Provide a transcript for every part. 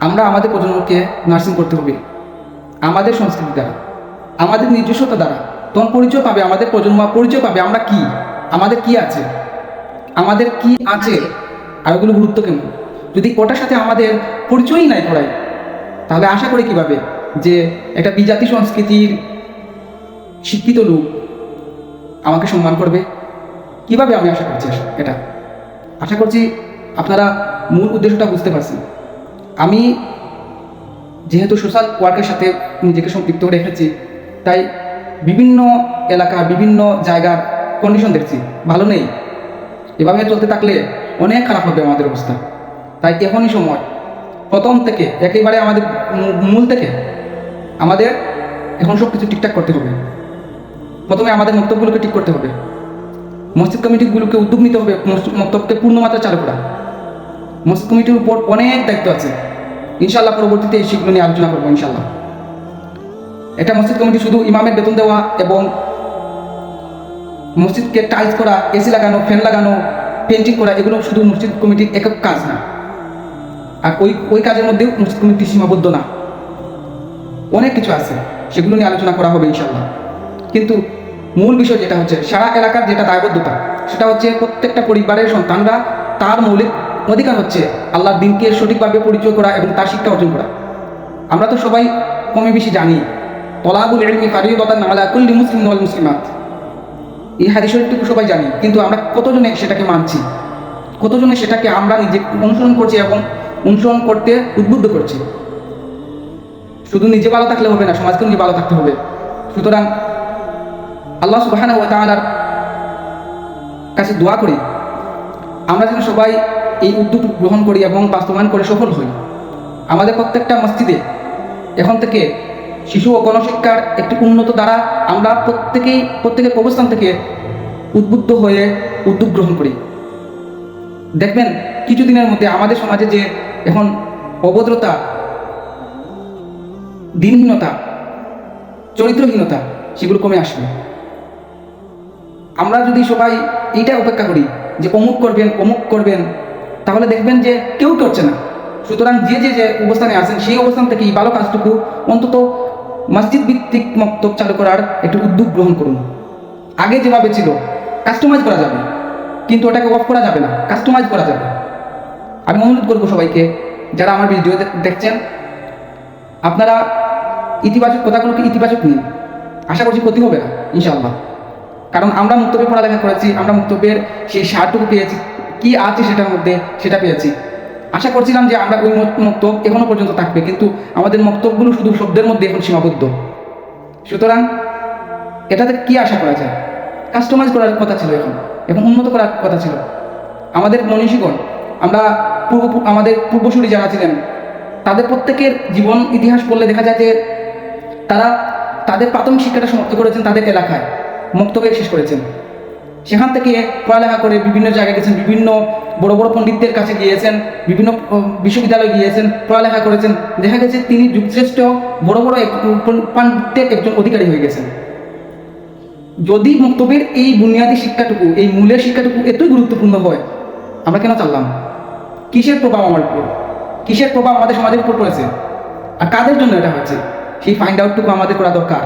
আমরা আমাদের প্রজন্মকে নার্সিং করতে হবে। আমাদের সংস্কৃতি দ্বারা আমাদের নিজস্বতা দ্বারা। তখন পরিচয় পাবে আমাদের প্রজন্ম পরিচয় পাবে আমরা কি? আমাদের কি আছে? আমাদের কি আছে? আর ওগুলো গুরুত্ব কেমন? যদি ওটার সাথে আমাদের পরিচয়ই নাই করাই তাহলে আশা করি কীভাবে? যে একটা বিজাতি সংস্কৃতির শিক্ষিত লোক আমাকে সম্মান করবে। কীভাবে আমি আশা করছি এটা? আশা করছি আপনারা মূল উদ্দেশ্যটা বুঝতে পারছেন। আমি যেহেতু সোশ্যাল ওয়ার্কের সাথে নিজেকে সম্পৃক্ত রেখেছি, তাই বিভিন্ন এলাকা, বিভিন্ন জায়গার কন্ডিশন দেখছি। ভালো নেই। এভাবে চলতে থাকলে অনেক খারাপ হবে আমাদের অবস্থা। তাই এখনই সময়। প্রথম থেকে একেবারে আমাদের মূল থেকে আমাদের এখন সব কিছু ঠিকঠাক করতে হবে। প্রথমে আমাদের মন্তব্যগুলোকে ঠিক করতে হবে। মসজিদ কমিটিগুলোকে উদ্যোগ নিতে হবে মন্তব্যকে পূর্ণমাত্রা চালু করা। মসজিদ কমিটির উপর অনেক দায়িত্ব আছে। ইনশাল্লাহ পরবর্তীতে এই সেগুলো নিয়ে আলোচনা করব ইনশাল্লাহ এটা মসজিদ কমিটি শুধু ইমামের বেতন দেওয়া এবং মসজিদকে টাইলস করা এসি লাগানো, ফ্যান লাগানো পেন্টিং করা, এগুলো শুধু মসজিদ কমিটির একক কাজ না। আর ওই ওই কাজের মধ্যেও মসজিদ কমিটি সীমাবদ্ধ না। অনেক কিছু আছে, সেগুলো নিয়ে আলোচনা করা হবে ইনশাল্লাহ কিন্তু মূল বিষয় যেটা হচ্ছে, সারা এলাকার যেটা দায়বদ্ধতা, সেটা হচ্ছে প্রত্যেকটা পরিবারের সন্তানরা তার মৌলিক অধিকার হচ্ছে আল্লাহর দিনকে সঠিকভাবে পরিচয় করা এবং তার শিক্ষা অর্জন করা। আমরা তো সবাই কমে বেশি জানি, তলাবুল ইলমি ফারিদাতান আলা কুল্লি মুসলিম ওয়াল মুসলিমাত। এই হাদিসটুকু সবাই জানি, কিন্তু আমরা কতজনে সেটাকে মানছি? কতজনে সেটাকে আমরা নিজে অনুসরণ করছি এবং অনুসরণ করতে উদ্বুদ্ধ করছি? শুধু নিজে ভালো থাকলে হবে না সমাজকে নিজে ভালো থাকতে হবে। সুতরাং আল্লাহ তাআলার কাছে দোয়া করি, আমরা যেন সবাই এই উদ্যোগ গ্রহণ করি এবং বাস্তবায়ন করে সফল হই। আমাদের প্রত্যেকটা মসজিদে এখন থেকে শিশু ও গণশিক্ষার একটি উন্নত দ্বারা আমরা প্রত্যেকেই, প্রত্যেকের অবস্থান থেকে উদ্বুদ্ধ হয়ে উদ্যোগ গ্রহণ করি। দেখবেন, কিছুদিনের মধ্যে আমাদের সমাজে যে এখন অভদ্রতা, দিনহীনতা, চরিত্রহীনতা, সেগুলো কমে আসবে। আমরা যদি সবাই এইটা অপেক্ষা করি যে অমুক করবেন অমুক করবেন তাহলে দেখবেন যে কেউ করছে না। সুতরাং যে যে যে অবস্থানে আছেন, সেই অবস্থান থেকে এই ভালো কাজটুকু অন্তত মসজিদ ভিত্তিক মক্তব চালু করার একটু উদ্যোগ গ্রহণ করুন। আগে যেভাবে ছিল কাস্টমাইজ করা যাবে। কিন্তু ওটাকে অফ করা যাবে না কাস্টমাইজ করা যাবে। আমি অনুরোধ করব সবাইকে, যারা আমার ভিডিও দেখছেন, আপনারা ইতিবাচক কথাগুলোকে ইতিবাচক নিন। আশা করছি ক্ষতি হবে না, ইনশাআল্লাহ। কারণ আমরা মুক্তবে পড়ালেখা করেছি, আমরা মুক্তবের সেই সারটুকু পেয়েছি। কি আছে সেটার মধ্যে সেটা পেয়েছি। আশা করছিলাম যে আমরা ওই মক- মক্তব এখনও পর্যন্ত থাকবে, কিন্তু আমাদের মক্তবগুলো শুধু শব্দের মধ্যে এখন সীমাবদ্ধ। সুতরাং এটাতে কি আশা করা যায়? কাস্টমাইজ করার কথা ছিল এখন এখন উন্নত করার কথা ছিল। আমাদের মনীষীগণ, আমরা পূর্ব আমাদের পূর্বসূরি যারা ছিলেন, তাদের প্রত্যেকের জীবন ইতিহাস পড়লে দেখা যায় যে তারা তাদের প্রাথমিক শিক্ষাটা সমাপ্ত করেছেন তাদের এলাকায় মুক্তবে শেষ করেছেন। সেখান থেকে পড়ালেখা করে বিভিন্ন জায়গায় গেছেন, বিভিন্ন বড় বড় পণ্ডিতদের কাছে গিয়েছেন, বিভিন্ন বিশ্ববিদ্যালয়ে গিয়েছেন, পড়ালেখা করেছেন। দেখা গেছে তিনি যুগশ্রেষ্ঠ বড় বড় এক- পণ্ড- একজন অধিকারী হয়ে গেছেন। যদি মুক্তবের এই বুনিয়াদী শিক্ষাটুকু, এই মূলের শিক্ষাটুকু এতই গুরুত্বপূর্ণ হয়, আমরা কেন চাললাম? কিসের প্রভাব আমার উপর? কিসের প্রভাব আমাদের সমাজের উপর পড়েছে? আর কাদের জন্য এটা হচ্ছে সেই ফাইন্ড আউটটুকু আমাদের করা দরকার।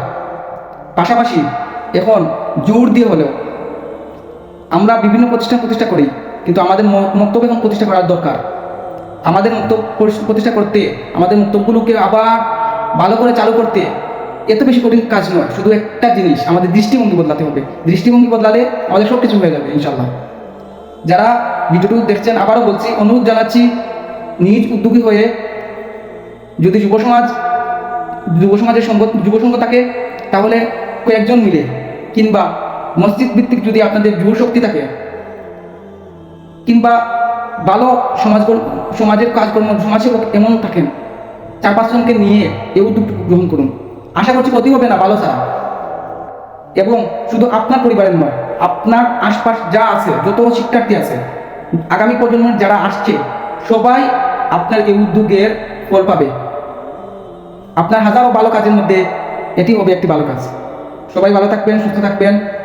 পাশাপাশি এখন জোর দিয়ে হলেও আমরা বিভিন্ন প্রতিষ্ঠান প্রতিষ্ঠা করি, কিন্তু আমাদের মন্তব্য এখন প্রতিষ্ঠা করার দরকার। আমাদের মন্তব্য প্রতিষ্ঠা করতে, আমাদের মন্তব্যগুলোকে আবার ভালো করে চালু করতে এত বেশি কঠিন কাজ নয়, শুধু একটা জিনিস, আমাদের দৃষ্টিভঙ্গি বদলাতে হবে। দৃষ্টিভঙ্গি বদলালে আমাদের সব কিছু হয়ে যাবে ইনশাল্লাহ যারা ভিডিওটুকু দেখছেন, আবারও বলছি, অনুরোধ জানাচ্ছি, নিজ উদ্যোগী হয়ে যদি যুব সমাজ, যুব সমাজের যুব সংঘ থাকে, তাহলে কয়েকজন মিলে কিংবা মসজিদ ভিত্তিক যদি আপনাদের যুব শক্তি থাকে, কিংবা ভালো সমাজ সমাজের কাজকর্ম, সমাজসেবক এমন থাকেন, চার পাঁচজনকে নিয়ে এই উদ্যোগ গ্রহণ করুন। আশা করছি ক্ষতি হবে না, ভালো ছাড়া। এবং শুধু আপনার পরিবারের নয়, আপনার আশপাশ যা আছে, যত শিক্ষার্থী আছে, আগামী প্রজন্মের যারা আসছে, সবাই আপনার এই উদ্যোগের ফল পাবে। আপনার হাজারো ভালো কাজের মধ্যে এটি হবে একটি ভালো কাজ। সবাই ভালো থাকবেন, সুস্থ থাকবেন।